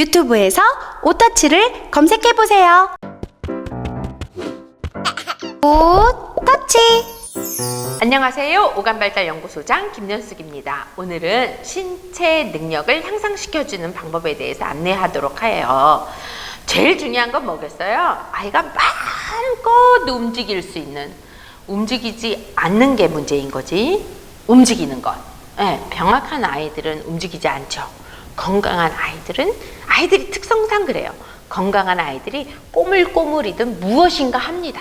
유튜브에서 오터치를 검색해보세요. 오터치! 안녕하세요. 오감발달 연구소장 김연숙입니다. 오늘은 신체 능력을 향상시켜주는 방법에 대해서 안내하도록 해요. 제일 중요한 건 뭐겠어요? 아이가 마음껏 움직일 수 있는, 움직이지 않는 게 문제인 거지. 움직이는 것. 예, 병약한 아이들은 움직이지 않죠. 건강한 아이들은, 아이들이 특성상 그래요. 건강한 아이들이 꼬물꼬물이든 무엇인가 합니다.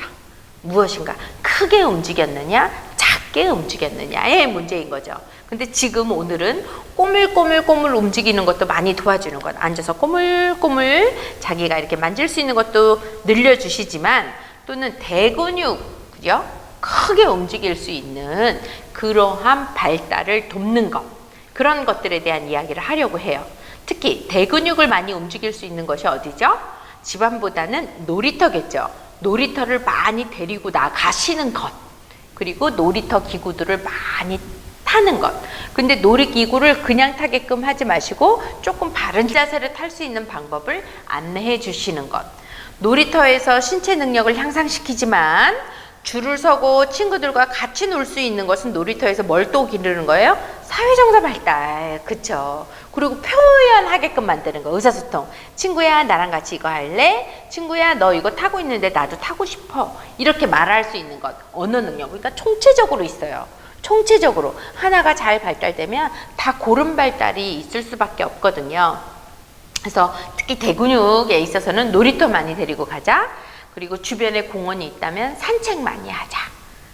무엇인가 크게 움직였느냐 작게 움직였느냐의 문제인 거죠. 근데 지금 오늘은 꼬물꼬물꼬물 움직이는 것도 많이 도와주는 것. 앉아서 꼬물꼬물 자기가 이렇게 만질 수 있는 것도 늘려주시지만 또는 대근육, 그죠? 크게 움직일 수 있는 그러한 발달을 돕는 것. 그런 것들에 대한 이야기를 하려고 해요. 특히 대근육을 많이 움직일 수 있는 것이 어디죠? 집안보다는 놀이터겠죠. 놀이터를 많이 데리고 나가시는 것. 그리고 놀이터 기구들을 많이 타는 것. 근데 놀이기구를 그냥 타게끔 하지 마시고 조금 바른 자세를 탈 수 있는 방법을 안내해 주시는 것. 놀이터에서 신체 능력을 향상시키지만 줄을 서고 친구들과 같이 놀 수 있는 것은 놀이터에서 뭘 또 기르는 거예요? 사회정서 발달. 그쵸. 그리고 표현하게끔 만드는 거. 의사소통. 친구야, 나랑 같이 이거 할래? 친구야, 너 이거 타고 있는데 나도 타고 싶어. 이렇게 말할 수 있는 것. 언어 능력. 그러니까 총체적으로 있어요. 총체적으로. 하나가 잘 발달되면 다 고른 발달이 있을 수밖에 없거든요. 그래서 특히 대근육에 있어서는 놀이터 많이 데리고 가자. 그리고 주변에 공원이 있다면 산책 많이 하자.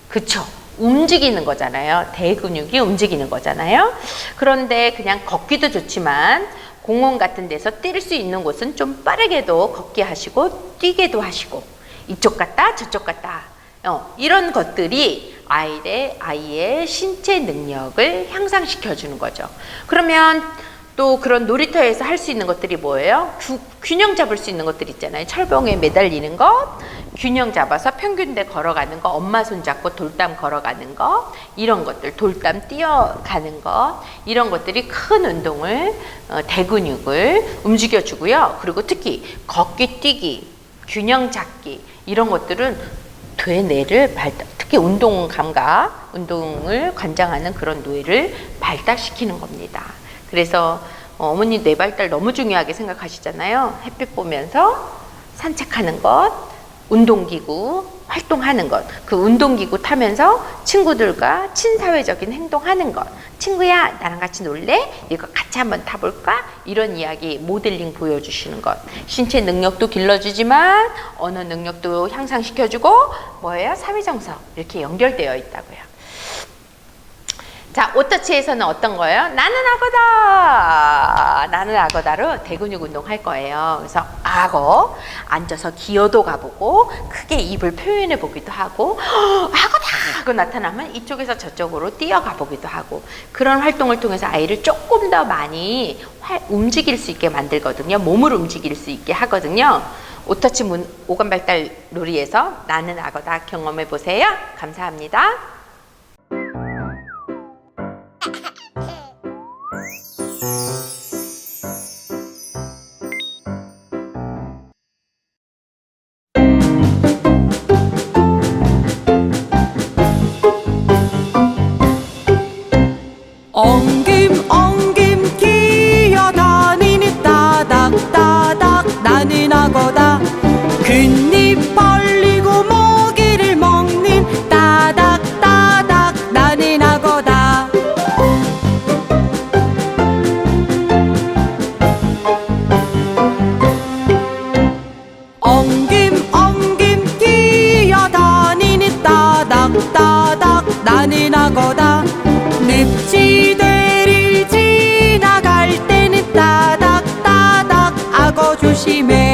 그쵸? 움직이는 거잖아요. 대근육이 움직이는 거잖아요. 그런데 그냥 걷기도 좋지만 공원 같은 데서 뛸 수 있는 곳은 좀 빠르게도 걷게 하시고 뛰게도 하시고 이쪽 갔다 저쪽 갔다 어, 이런 것들이 아이의 아이의 신체 능력을 향상시켜 주는 거죠. 그러면 또 그런 놀이터에서 할 수 있는 것들이 뭐예요? 구- 균형 잡을 수 있는 것들 있잖아요. 철봉에 매달리는 것, 균형 잡아서 평균대 걸어가는 거, 엄마 손 잡고 돌담 걸어가는 거, 이런 것들, 돌담 뛰어가는 것, 이런 것들이 큰 운동을, 어, 대근육을 움직여주고요. 그리고 특히 걷기, 뛰기, 균형 잡기, 이런 것들은 뇌뇌를 발달, 특히 운동 감각, 운동을 관장하는 그런 뇌를 발달시키는 겁니다. 그래서 어, 어머니 뇌 발달 너무 중요하게 생각하시잖아요. 햇빛 보면서 산책하는 것, 운동기구 활동하는 것, 그 운동기구 타면서 친구들과 친사회적인 행동하는 것, 친구야 나랑 같이 놀래? 이거 같이 한번 타볼까? 이런 이야기 모델링 보여주시는 것, 신체 능력도 길러주지만 언어 능력도 향상시켜주고 뭐예요? 사회정서 이렇게 연결되어 있다고요. 자, 오터치에서는 어떤 거예요? 나는 악어다! 나는 악어다로 대근육 운동 할 거예요. 그래서 악어, 앉아서 기어도 가보고, 크게 입을 표현해 보기도 하고, 악어다! 하고 나타나면 이쪽에서 저쪽으로 뛰어가 보기도 하고, 그런 활동을 통해서 아이를 조금 더 많이 활- 움직일 수 있게 만들거든요. 몸을 움직일 수 있게 하거든요. 오터치 문, 오감 발달 놀이에서 나는 악어다 경험해 보세요. 감사합니다. 늪지